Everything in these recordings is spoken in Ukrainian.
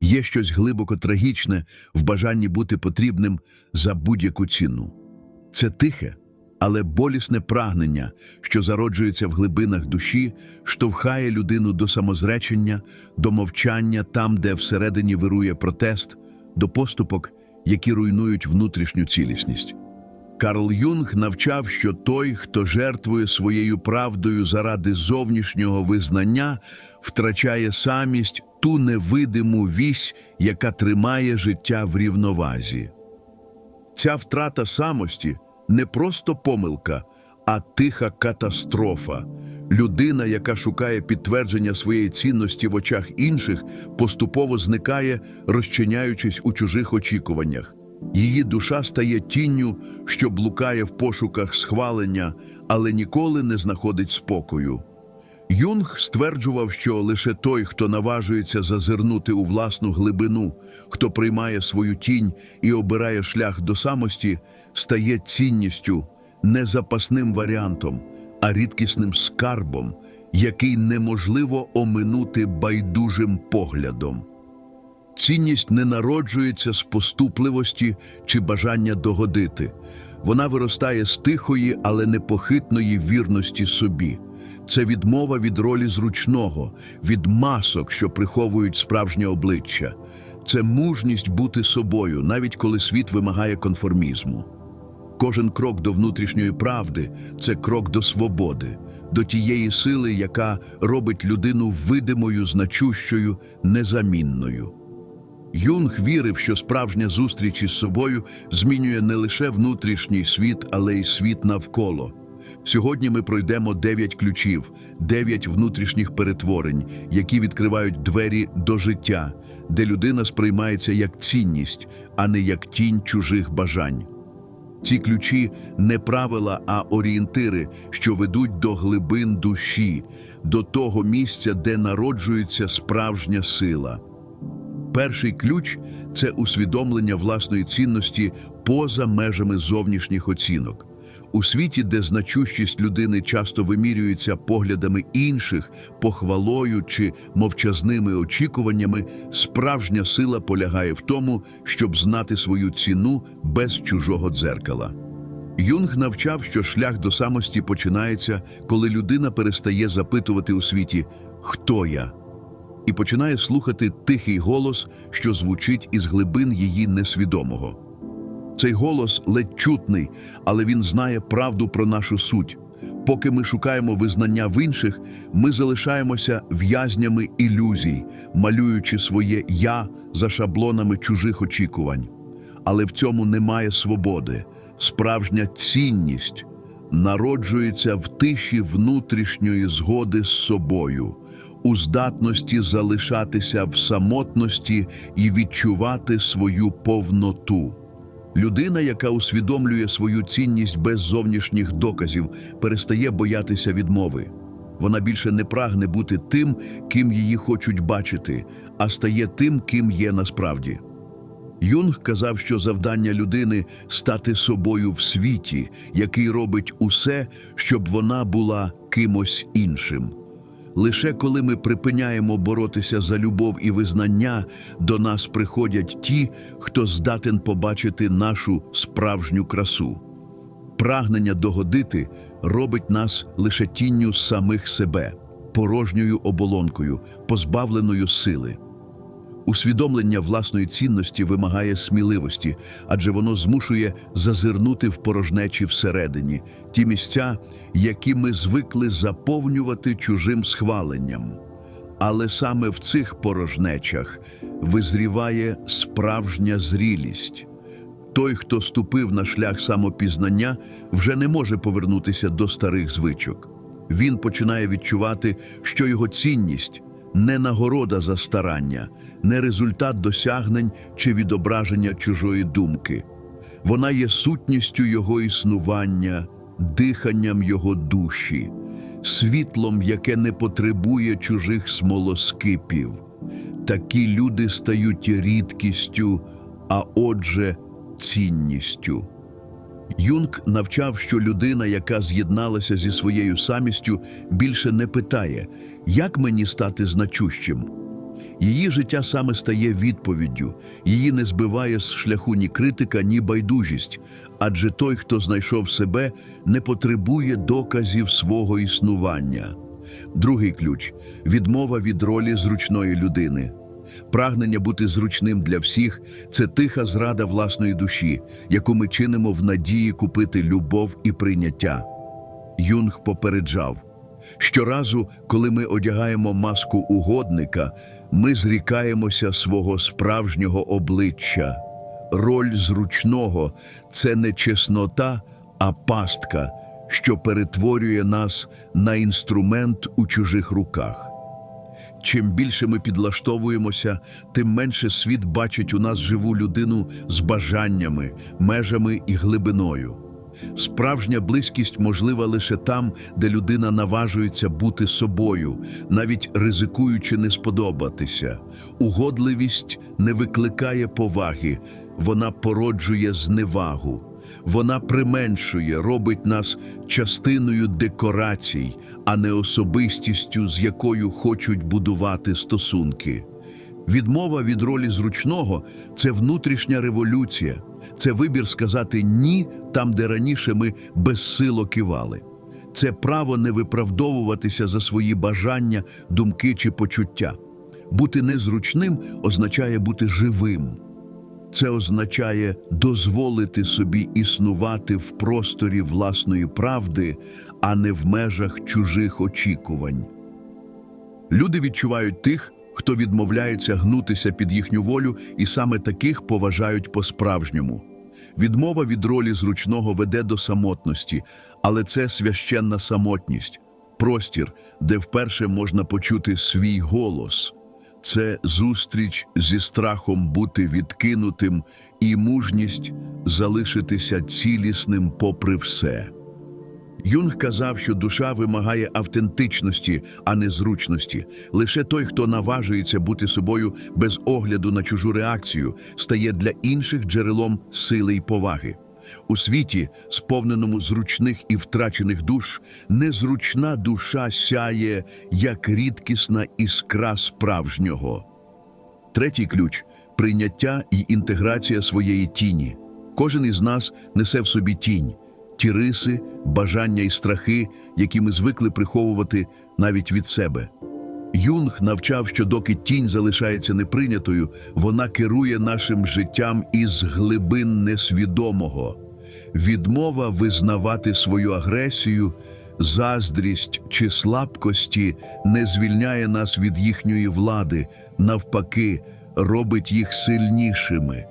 Є щось глибоко трагічне в бажанні бути потрібним за будь-яку ціну. Це тихе, але болісне прагнення, що зароджується в глибинах душі, штовхає людину до самозречення, до мовчання там, де всередині вирує протест, до поступок, які руйнують внутрішню цілісність. Карл Юнг навчав, що той, хто жертвує своєю правдою заради зовнішнього визнання, втрачає самість ту невидиму вісь, яка тримає життя в рівновазі. Ця втрата самості не просто помилка, а тиха катастрофа. Людина, яка шукає підтвердження своєї цінності в очах інших, поступово зникає, розчиняючись у чужих очікуваннях. Її душа стає тінню, що блукає в пошуках схвалення, але ніколи не знаходить спокою. Юнг стверджував, що лише той, хто наважується зазирнути у власну глибину, хто приймає свою тінь і обирає шлях до самості, стає цінністю, не запасним варіантом, а рідкісним скарбом, який неможливо оминути байдужим поглядом. Цінність не народжується з поступливості чи бажання догодити. Вона виростає з тихої, але непохитної вірності собі. Це відмова від ролі зручного, від масок, що приховують справжнє обличчя. Це мужність бути собою, навіть коли світ вимагає конформізму. Кожен крок до внутрішньої правди це крок до свободи, до тієї сили, яка робить людину видимою, значущою, незамінною. Юнг вірив, що справжня зустріч із собою змінює не лише внутрішній світ, але й світ навколо. Сьогодні ми пройдемо дев'ять ключів, дев'ять внутрішніх перетворень, які відкривають двері до життя, де людина сприймається як цінність, а не як тінь чужих бажань. Ці ключі не правила, а орієнтири, що ведуть до глибин душі, до того місця, де народжується справжня сила. Перший ключ це усвідомлення власної цінності поза межами зовнішніх оцінок. У світі, де значущість людини часто вимірюється поглядами інших, похвалою чи мовчазними очікуваннями, справжня сила полягає в тому, щоб знати свою ціну без чужого дзеркала. Юнг навчав, що шлях до самості починається, коли людина перестає запитувати у світі «Хто я?» і починає слухати тихий голос, що звучить із глибин її несвідомого. Цей голос ледь чутний, але він знає правду про нашу суть. Поки ми шукаємо визнання в інших, ми залишаємося в'язнями ілюзій, малюючи своє я за шаблонами чужих очікувань. Але в цьому немає свободи. Справжня цінність народжується в тиші внутрішньої згоди з собою, у здатності залишатися в самотності і відчувати свою повноту. Людина, яка усвідомлює свою цінність без зовнішніх доказів, перестає боятися відмови. Вона більше не прагне бути тим, ким її хочуть бачити, а стає тим, ким є насправді. Юнг казав, що завдання людини стати собою в світі, який робить усе, щоб вона була кимось іншим. Лише коли ми припиняємо боротися за любов і визнання, до нас приходять ті, хто здатен побачити нашу справжню красу. Прагнення догодити робить нас лише тінню самих себе, порожньою оболонкою, позбавленою сили. Усвідомлення власної цінності вимагає сміливості, адже воно змушує зазирнути в порожнечі всередині, ті місця, які ми звикли заповнювати чужим схваленням. Але саме в цих порожнечах визріває справжня зрілість. Той, хто ступив на шлях самопізнання, вже не може повернутися до старих звичок. Він починає відчувати, що його цінність не нагорода за старання, не результат досягнень чи відображення чужої думки. Вона є сутністю його існування, диханням його душі, світлом, яке не потребує чужих смолоскипів. Такі люди стають рідкістю, а отже, цінністю. Юнг навчав, що людина, яка з'єдналася зі своєю самістю, більше не питає, як мені стати значущим. Її життя саме стає відповіддю, її не збиває з шляху ні критика, ні байдужість, адже той, хто знайшов себе, не потребує доказів свого існування. Другий ключ відмова від ролі зручної людини. Прагнення бути зручним для всіх це тиха зрада власної душі, яку ми чинимо в надії купити любов і прийняття. Юнг попереджав. Щоразу, коли ми одягаємо маску угодника, ми зрікаємося свого справжнього обличчя. Роль зручного це не чеснота, а пастка, що перетворює нас на інструмент у чужих руках. Чим більше ми підлаштовуємося, тим менше світ бачить у нас живу людину з бажаннями, межами і глибиною. Справжня близькість можлива лише там, де людина наважується бути собою, навіть ризикуючи не сподобатися. Угодливість не викликає поваги, вона породжує зневагу. Вона применшує, робить нас частиною декорацій, а не особистістю, з якою хочуть будувати стосунки. Відмова від ролі зручного це внутрішня революція, це вибір сказати ні там, де раніше ми безсило кивали. Це право не виправдовуватися за свої бажання, думки чи почуття. Бути незручним означає бути живим. Це означає дозволити собі існувати в просторі власної правди, а не в межах чужих очікувань. Люди відчувають тих, хто відмовляється гнутися під їхню волю, і саме таких поважають по-справжньому. Відмова від ролі зручного веде до самотності, але це священна самотність, простір, де вперше можна почути свій голос. Це зустріч зі страхом бути відкинутим і мужність залишитися цілісним попри все. Юнг казав, що душа вимагає автентичності, а не зручності. Лише той, хто наважується бути собою без огляду на чужу реакцію, стає для інших джерелом сили й поваги. У світі, сповненому зручних і втрачених душ, незручна душа сяє, як рідкісна іскра справжнього. Третій ключ прийняття і інтеграція своєї тіні. Кожен із нас несе в собі тінь, ті риси, бажання і страхи, які ми звикли приховувати навіть від себе. Юнг навчав, що доки тінь залишається неприйнятою, вона керує нашим життям із глибин несвідомого. Відмова визнавати свою агресію, заздрість чи слабкості не звільняє нас від їхньої влади, навпаки, робить їх сильнішими.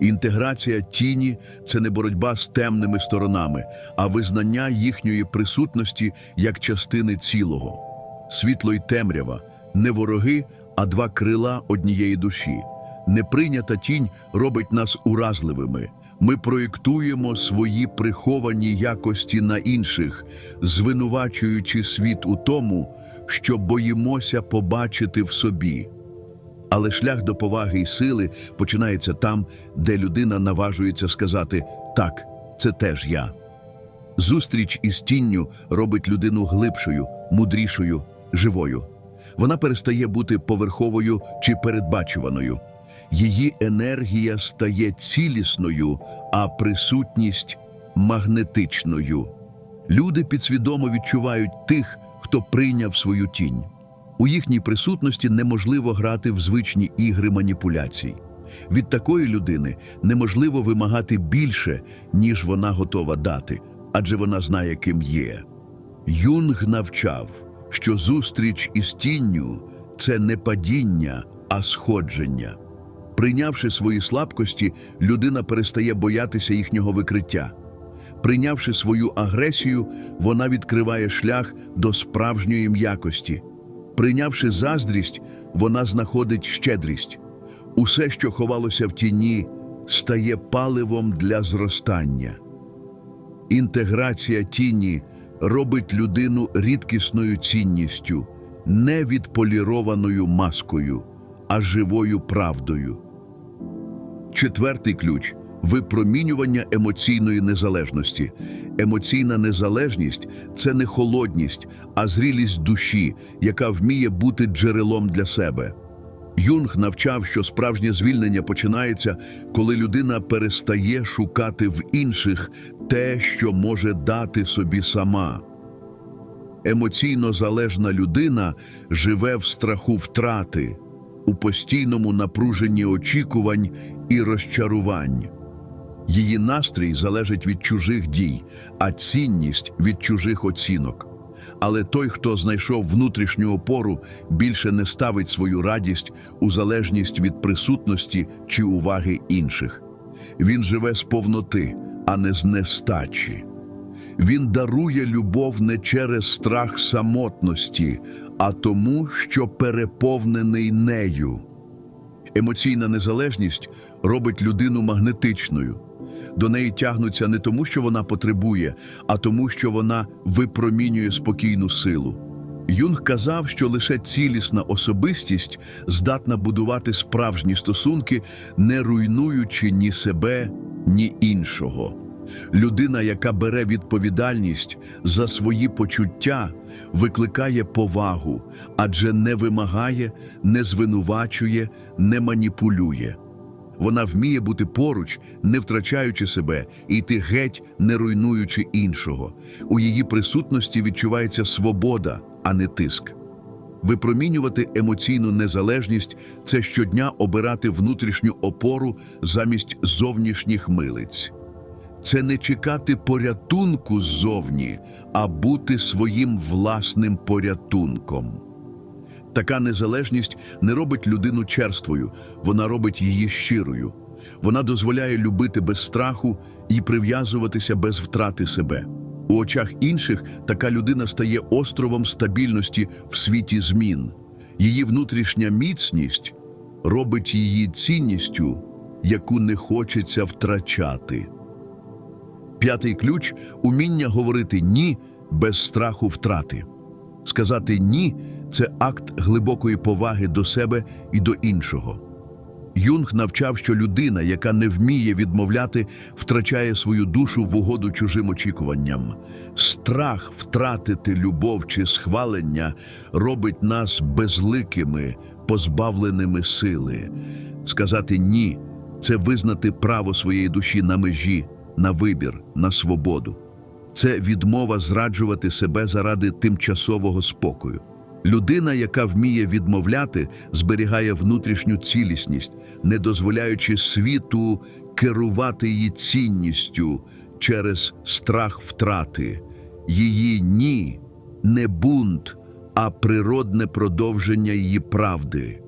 Інтеграція тіні це не боротьба з темними сторонами, а визнання їхньої присутності як частини цілого. Світло й темрява не вороги, а два крила однієї душі. Неприйнята тінь робить нас уразливими. Ми проєктуємо свої приховані якості на інших, звинувачуючи світ у тому, що боїмося побачити в собі. Але шлях до поваги і сили починається там, де людина наважується сказати так, це теж я. Зустріч із тінню робить людину глибшою, мудрішою, живою. Вона перестає бути поверховою чи передбачуваною. Її енергія стає цілісною, а присутність магнетичною. Люди підсвідомо відчувають тих, хто прийняв свою тінь. У їхній присутності неможливо грати в звичні ігри маніпуляцій. Від такої людини неможливо вимагати більше, ніж вона готова дати, адже вона знає, ким є. Юнг навчав, що зустріч із тінню це не падіння, а сходження. Прийнявши свої слабкості, людина перестає боятися їхнього викриття. Прийнявши свою агресію, вона відкриває шлях до справжньої м'якості. Прийнявши заздрість, вона знаходить щедрість. Усе, що ховалося в тіні, стає паливом для зростання. Інтеграція тіні робить людину рідкісною цінністю, не відполірованою маскою, а живою правдою. Четвертий ключ випромінювання емоційної незалежності. Емоційна незалежність це не холодність, а зрілість душі, яка вміє бути джерелом для себе. Юнг навчав, що справжнє звільнення починається, коли людина перестає шукати в інших те, що може дати собі сама. Емоційно залежна людина живе в страху втрати, у постійному напруженні очікувань і розчарувань. Її настрій залежить від чужих дій, а цінність від чужих оцінок. Але той, хто знайшов внутрішню опору, більше не ставить свою радість у залежність від присутності чи уваги інших. Він живе з повноти, а не з нестачі. Він дарує любов не через страх самотності, а тому, що переповнений нею. Емоційна незалежність робить людину магнетичною. До неї тягнуться не тому, що вона потребує, а тому, що вона випромінює спокійну силу. Юнг казав, що лише цілісна особистість здатна будувати справжні стосунки, не руйнуючи ні себе, ні іншого. Людина, яка бере відповідальність за свої почуття, викликає повагу, адже не вимагає, не звинувачує, не маніпулює. Вона вміє бути поруч, не втрачаючи себе, і йти геть, не руйнуючи іншого. У її присутності відчувається свобода, а не тиск. Випромінювати емоційну незалежність це щодня обирати внутрішню опору замість зовнішніх милиць. Це не чекати порятунку ззовні, а бути своїм власним порятунком. Така незалежність не робить людину черствою, вона робить її щирою. Вона дозволяє любити без страху і прив'язуватися без втрати себе. У очах інших така людина стає островом стабільності в світі змін. Її внутрішня міцність робить її цінністю, яку не хочеться втрачати. П'ятий ключ уміння говорити ні без страху втрати. Сказати ні це акт глибокої поваги до себе і до іншого. Юнг навчав, що людина, яка не вміє відмовляти, втрачає свою душу в угоду чужим очікуванням. Страх втратити любов чи схвалення робить нас безликими, позбавленими сили. Сказати ні це визнати право своєї душі на межі, на вибір, на свободу. Це відмова зраджувати себе заради тимчасового спокою. Людина, яка вміє відмовляти, зберігає внутрішню цілісність, не дозволяючи світу керувати її цінністю через страх втрати. Її ні не бунт, а природне продовження її правди.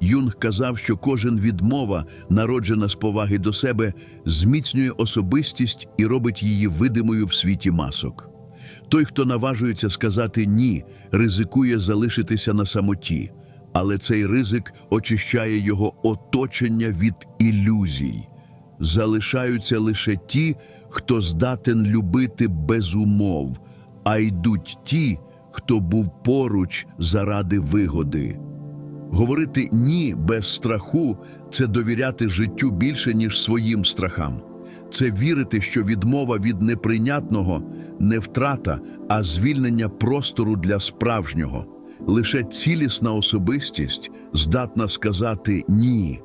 Юнг казав, що кожен відмова, народжена з поваги до себе, зміцнює особистість і робить її видимою в світі масок. Той, хто наважується сказати ні, ризикує залишитися на самоті, але цей ризик очищає його оточення від ілюзій. Залишаються лише ті, хто здатен любити без умов, а йдуть ті, хто був поруч заради вигоди. Говорити ні без страху це довіряти життю більше, ніж своїм страхам. Це вірити, що відмова від неприйнятного не втрата, а звільнення простору для справжнього. Лише цілісна особистість здатна сказати ні,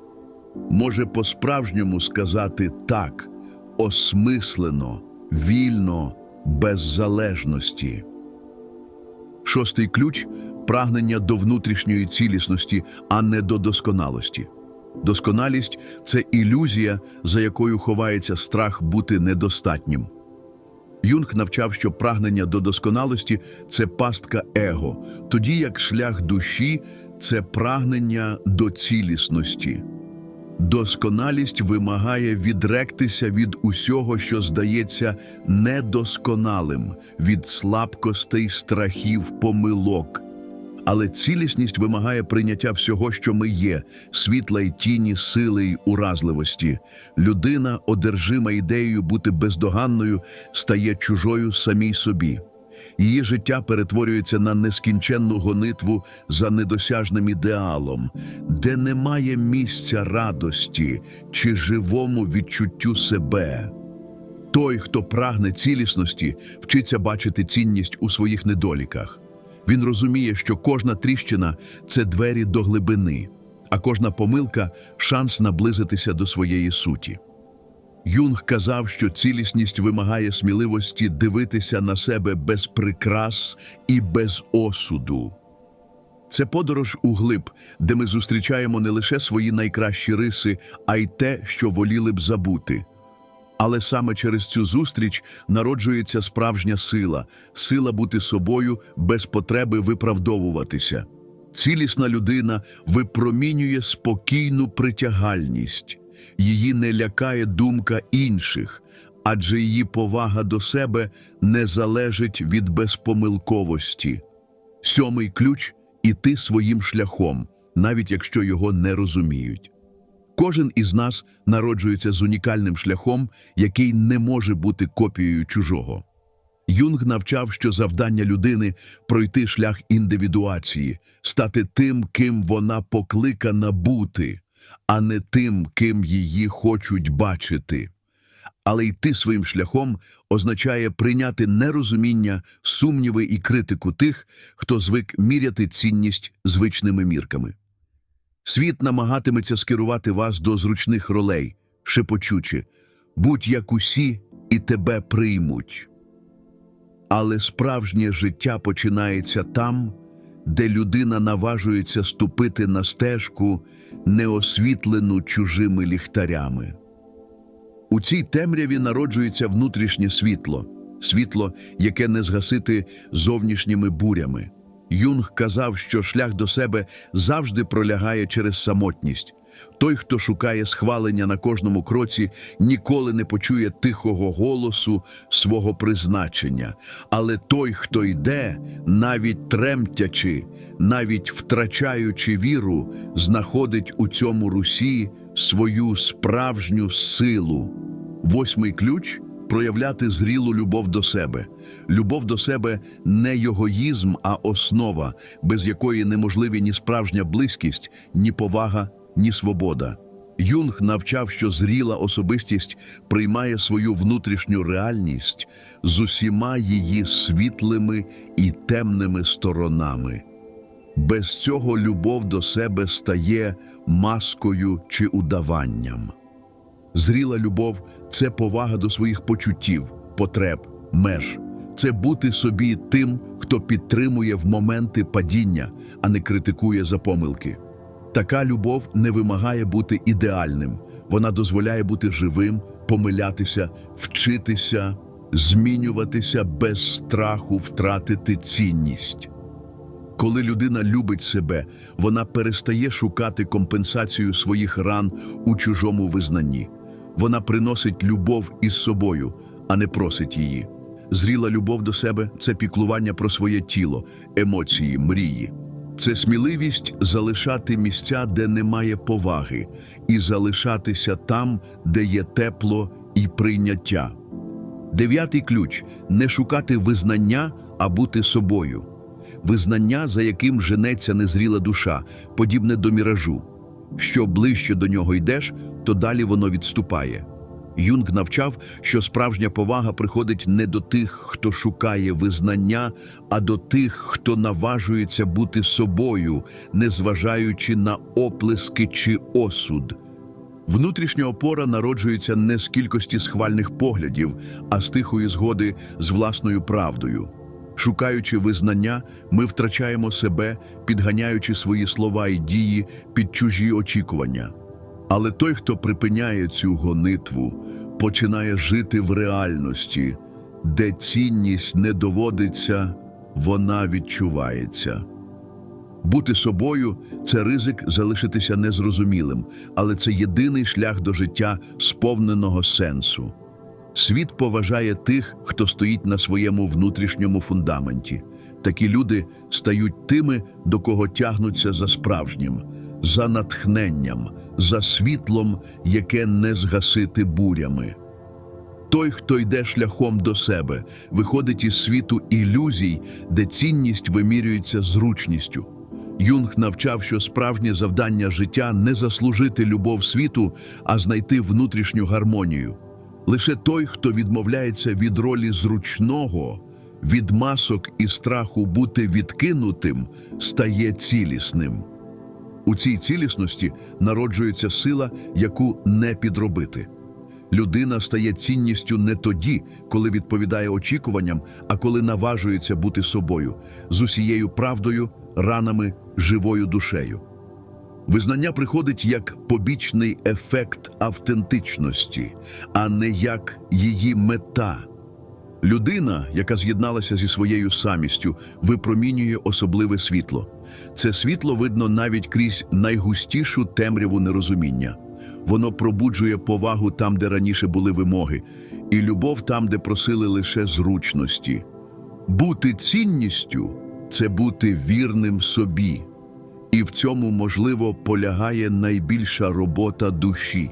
може по-справжньому сказати так, осмислено, вільно, без залежності. Шостий ключ прагнення до внутрішньої цілісності, а не до досконалості. Досконалість це ілюзія, за якою ховається страх бути недостатнім. Юнг навчав, що прагнення до досконалості це пастка его, тоді як шлях душі це прагнення до цілісності. Досконалість вимагає відректися від усього, що здається недосконалим, від слабкостей, страхів, помилок. Але цілісність вимагає прийняття всього, що ми є, світла й тіні, сили й уразливості. Людина, одержима ідеєю бути бездоганною, стає чужою самій собі. Її життя перетворюється на нескінченну гонитву за недосяжним ідеалом, де немає місця радості чи живому відчуттю себе. Той, хто прагне цілісності, вчиться бачити цінність у своїх недоліках. Він розуміє, що кожна тріщина це двері до глибини, а кожна помилка шанс наблизитися до своєї суті. Юнг казав, що цілісність вимагає сміливості дивитися на себе без прикрас і без осуду. Це подорож у глиб, де ми зустрічаємо не лише свої найкращі риси, а й те, що воліли б забути. Але саме через цю зустріч народжується справжня сила, сила бути собою без потреби виправдовуватися. Цілісна людина випромінює спокійну притягальність, її не лякає думка інших, адже її повага до себе не залежить від безпомилковості. Сьомий ключ іти своїм шляхом, навіть якщо його не розуміють. Кожен із нас народжується з унікальним шляхом, який не може бути копією чужого. Юнг навчав, що завдання людини пройти шлях індивідуації, стати тим, ким вона покликана бути, а не тим, ким її хочуть бачити. Але йти своїм шляхом означає прийняти нерозуміння, сумніви і критику тих, хто звик міряти цінність звичними мірками. Світ намагатиметься скерувати вас до зручних ролей, шепочучи будь як усі, і тебе приймуть. Але справжнє життя починається там, де людина наважується ступити на стежку, неосвітлену чужими ліхтарями. У цій темряві народжується внутрішнє світло, світло, яке не згасити зовнішніми бурями. Юнг казав, що шлях до себе завжди пролягає через самотність. Той, хто шукає схвалення на кожному кроці, ніколи не почує тихого голосу свого призначення. Але той, хто йде, навіть тремтячи, навіть втрачаючи віру, знаходить у цьому русі свою справжню силу. Восьмий ключ проявляти зрілу любов до себе. Любов до себе не йогоїзм, а основа, без якої неможливі ні справжня близькість, ні повага, ні свобода. Юнг навчав, що зріла особистість приймає свою внутрішню реальність з усіма її світлими і темними сторонами. Без цього любов до себе стає маскою чи удаванням. Зріла любов це повага до своїх почуттів, потреб, меж. Це бути собі тим, хто підтримує в моменти падіння, а не критикує за помилки. Така любов не вимагає бути ідеальним, вона дозволяє бути живим, помилятися, вчитися, змінюватися без страху втратити цінність. Коли людина любить себе, вона перестає шукати компенсацію своїх ран у чужому визнанні. Вона приносить любов із собою, а не просить її. Зріла любов до себе це піклування про своє тіло, емоції, мрії. Це сміливість залишати місця, де немає поваги, і залишатися там, де є тепло і прийняття. Дев'ятий ключ не шукати визнання, а бути собою. Визнання, за яким женеться незріла душа, подібне до міражу. Що ближче до нього йдеш, то далі воно відступає. Юнг навчав, що справжня повага приходить не до тих, хто шукає визнання, а до тих, хто наважується бути собою, незважаючи на оплески чи осуд. Внутрішня опора народжується не з кількості схвальних поглядів, а з тихої згоди з власною правдою. Шукаючи визнання, ми втрачаємо себе, підганяючи свої слова і дії під чужі очікування. Але той, хто припиняє цю гонитву, починає жити в реальності, де цінність не доводиться, вона відчувається. Бути собою це ризик залишитися незрозумілим, але це єдиний шлях до життя сповненого сенсу. Світ поважає тих, хто стоїть на своєму внутрішньому фундаменті. Такі люди стають тими, до кого тягнуться за справжнім, за натхненням, за світлом, яке не згасити бурями. Той, хто йде шляхом до себе, виходить із світу ілюзій, де цінність вимірюється зручністю. Юнг навчав, що справжнє завдання життя не заслужити любов світу, а знайти внутрішню гармонію. Лише той, хто відмовляється від ролі зручного, від масок і страху бути відкинутим стає цілісним. У цій цілісності народжується сила, яку не підробити. Людина стає цінністю не тоді, коли відповідає очікуванням, а коли наважується бути собою, з усією правдою, ранами, живою душею. Визнання приходить як побічний ефект автентичності, а не як її мета. Людина, яка з'єдналася зі своєю самістю, випромінює особливе світло. Це світло видно навіть крізь найгустішу темряву нерозуміння. Воно пробуджує повагу там, де раніше були вимоги, і любов там, де просили лише зручності. Бути цінністю це бути вірним собі. І в цьому, можливо, полягає найбільша робота душі.